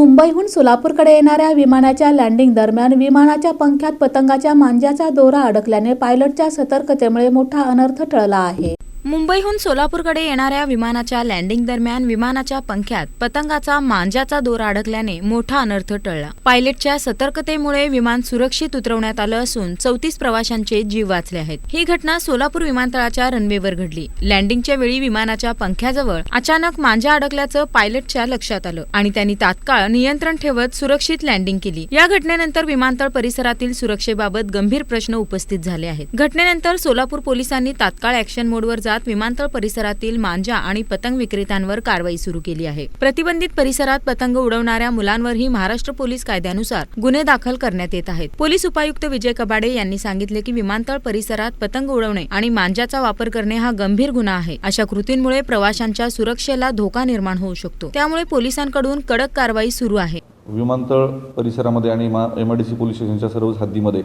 मुंबईहून सोलापूरकडे येणाऱ्या विमानाच्या लँडिंग दरम्यान विमानाच्या पंख्यात पतंगाच्या मांज्याचा दोरा अडकल्याने पायलटच्या सतर्कतेमुळे मोठा अनर्थ टळला आहे. मुंबईहून सोलापूरकडे येणाऱ्या विमानाच्या लँडिंग दरम्यान विमानाच्या पंख्यात पतंगाचा मांजाचा दोर अडकल्याने मोठा अनर्थ टळला. पायलटच्या सतर्कतेमुळे विमान सुरक्षित उतरवण्यात आलं असून चौतीस प्रवाशांचे जीव वाचले आहेत. ही घटना सोलापूर विमानतळाच्या रनवेवर घडली. लँडिंगच्या वेळी विमानाच्या पंख्याजवळ अचानक मांजा अडकल्याचं पायलटच्या लक्षात आलं आणि त्यांनी तात्काळ नियंत्रण ठेवत सुरक्षित लँडिंग केली. या घटनेनंतर विमानतळ परिसरातील सुरक्षेबाबत गंभीर प्रश्न उपस्थित झाले आहेत. घटनेनंतर सोलापूर पोलिसांनी तात्काळ ऍक्शन मोडवर जात विमानतळ परिसरातील मांजा आणि पतंग विक्रेत्यांवर कारवाई सुरू केली आहे. प्रतिबंधित परिसरात पतंग उडवणाऱ्या मुलांवरही महाराष्ट्र पोलीस कायद्यानुसार गुन्हे दाखल करण्यात येत आहेत. पोलीस उपायुक्त विजय कबाडे यांनी सांगितले की विमानतळ परिसरात पतंग उडवणे आणि मांजाचा वापर करणे हा गंभीर गुन्हा आहे. अशा कृतींमुळे प्रवाशांच्या सुरक्षेला धोका निर्माण होऊ शकतो. त्यामुळे पोलिसांकडून कडक कारवाई सुरू आहे. विमानतळ परिसरामध्ये आणि एमआयडीसी पोलीस स्टेशनच्या सर्वच हद्दीमध्ये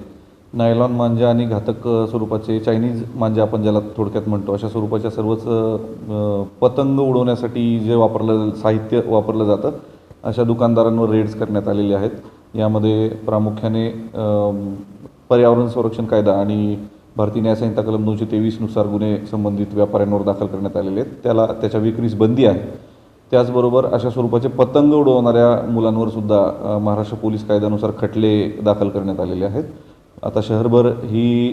नायलॉन मांजा आणि घातक स्वरूपाचे चायनीज मांजा आपण ज्याला थोडक्यात म्हणतो अशा स्वरूपाच्या सर्वच पतंग उडवण्यासाठी जे वापरलं साहित्य वापरलं जातं अशा दुकानदारांवर रेड्स करण्यात आलेले आहेत. यामध्ये प्रामुख्याने पर्यावरण संरक्षण कायदा आणि भारतीय न्यायसंहिता कलम दोनशे तेवीसनुसार गुन्हे संबंधित व्यापाऱ्यांवर दाखल करण्यात आलेले आहेत. त्याला त्याच्या विक्रीस बंदी आहे. त्याचबरोबर अशा स्वरूपाचे पतंग उडवणाऱ्या मुलांवर सुद्धा महाराष्ट्र पोलीस कायद्यानुसार खटले दाखल करण्यात आलेले आहेत. आता शहरभर ही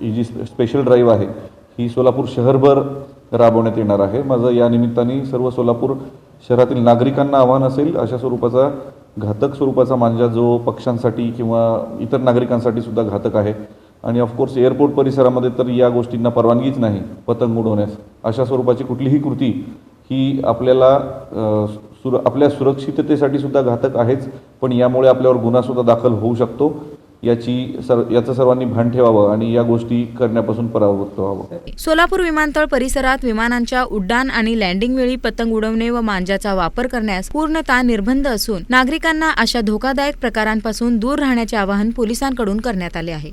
ही जी स्पेशल ड्राईव्ह आहे ही सोलापूर शहरभर राबवण्यात येणार आहे. माझं या निमित्ताने सर्व सोलापूर शहरातील नागरिकांना आव्हान असेल अशा स्वरूपाचा घातक स्वरूपाचा मांजा जो पक्ष्यांसाठी किंवा इतर नागरिकांसाठी सुद्धा घातक आहे. आणि ऑफकोर्स एअरपोर्ट परिसरामध्ये तर या गोष्टींना परवानगीच नाही पतंग उडवण्यास. अशा स्वरूपाची कुठलीही कृती ही आपल्याला सुर आपल्या सुरक्षिततेसाठी सुद्धा घातक आहेच पण यामुळे आपल्यावर गुन्हासुद्धा दाखल होऊ शकतो. याची सर याचं सर्वांनी भान ठेवावं आणि या गोष्टी करण्यापासून परावृत्त व्हावं. सोलापूर विमानतळ परिसरात विमानांच्या उड्डाण आणि लँडिंग वेळी पतंग उडवणे व मांजाचा वापर करण्यास पूर्णतः निर्बंध असून नागरिकांना अशा धोकादायक प्रकारांपासून दूर राहण्याचे आवाहन पोलिसांकडून करण्यात आले आहे.